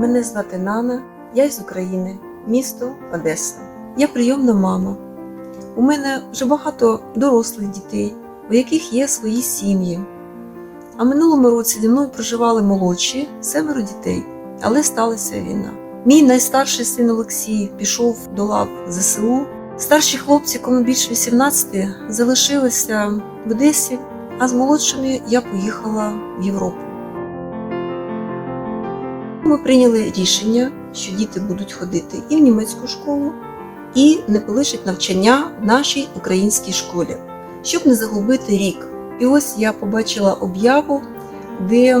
Мене звати Нана, я з України, місто Одеса. Я прийомна мама. У мене вже багато дорослих дітей, у яких є свої сім'ї. А минулому році зі мною проживали молодші семеро дітей, але сталася війна. Мій найстарший син Олексій пішов до лав ЗСУ. Старші хлопці, кому більше 18, залишилися в Одесі, а з молодшими я поїхала в Європу. Ми прийняли рішення, що діти будуть ходити і в німецьку школу, і не полишать навчання в нашій українській школі, щоб не загубити рік. І ось я побачила об'яву, де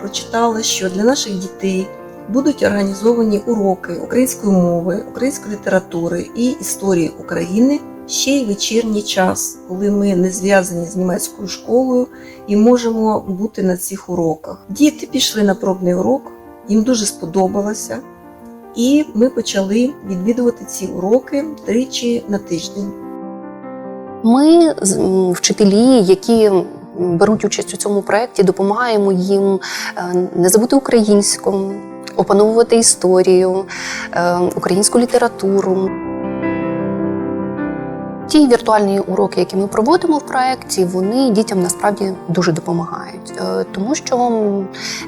прочитала, що для наших дітей будуть організовані уроки української мови, української літератури і історії України ще й вечірній час, коли ми не зв'язані з німецькою школою і можемо бути на цих уроках. Діти пішли на пробний урок, їм дуже сподобалося, і ми почали відвідувати ці уроки тричі на тиждень. Ми, вчителі, які беруть участь у цьому проєкті, допомагаємо їм е, не забути українську, опановувати історію, е, українську літературу. Ті віртуальні уроки, які ми проводимо в проєкті, вони дітям насправді дуже допомагають, Е, тому що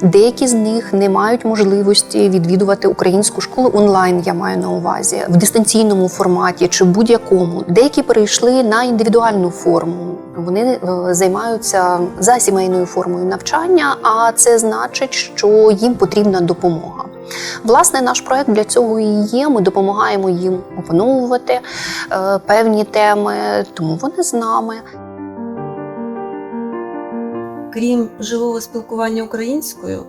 деякі з них не мають можливості відвідувати українську школу онлайн. Я маю на увазі в дистанційному форматі чи будь-якому. Деякі перейшли на індивідуальну форму. Вони е, займаються за сімейною формою навчання, а це значить, що їм потрібна допомога. Власне, наш проект для цього і є. Ми допомагаємо їм опановувати е, певні теми, тому вони з нами. Крім живого спілкування українською,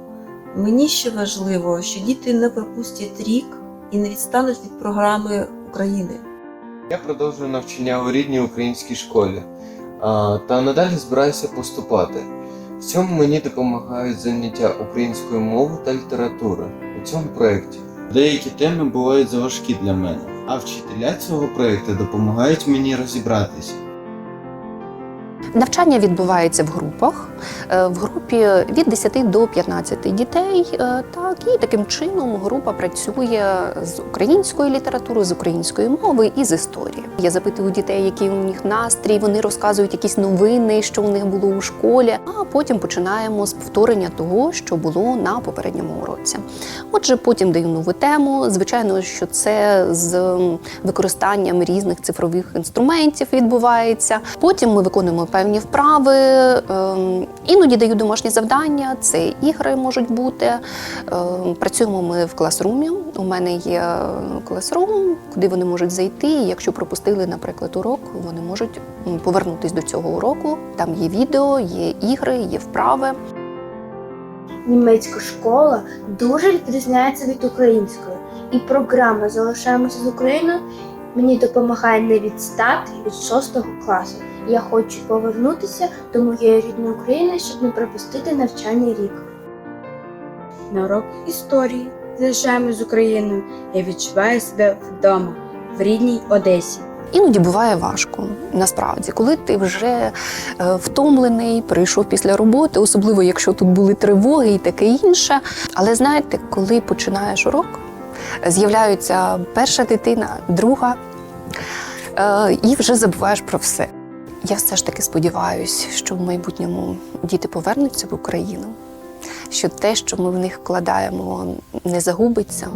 мені ще важливо, що діти не пропустять рік і не відстануть від програми України. Я продовжую навчання у рідній українській школі та надалі збираюся поступати. В цьому мені допомагають заняття українською мовою та літератури цьому проєкті. Деякі теми бувають заважкі для мене, а вчителя цього проєкту допомагають мені розібратися. Навчання відбувається в групах. Е, В групі від 10 до 15 дітей. е, Так, і таким чином група працює з українською літературою, з української мови і з історії. Я запитую дітей, який у них настрій. Вони розказують якісь новини, що у них було у школі. А потім починаємо з повторення того, що було на попередньому уроці. Отже, потім даю нову тему. Звичайно, що це з використанням різних цифрових інструментів відбувається. Потім ми виконуємо певні вправи. ем, Іноді даю домашні завдання, це ігри можуть бути. Ем, Працюємо ми в класрумі. У мене є класрум, куди вони можуть зайти. Якщо пропустили, наприклад, урок, вони можуть м, повернутись до цього уроку. Там є відео, є ігри, є вправи. Німецька школа дуже відрізняється від української, і програма Залишаємося з Україною мені допомагає не відстати від 6 класу. Я хочу повернутися до моєї рідної України, щоб не пропустити навчальний рік. На урок історії залишаємо з Україною. Я відчуваю себе вдома в рідній Одесі. Іноді буває важко, насправді, коли ти вже е, втомлений, прийшов після роботи, особливо якщо тут були тривоги і таке інше. Але знаєте, коли починаєш урок, з'являється перша дитина, друга, е, і вже забуваєш про все. Я все ж таки сподіваюся, що в майбутньому діти повернуться в Україну, що те, що ми в них вкладаємо, не загубиться.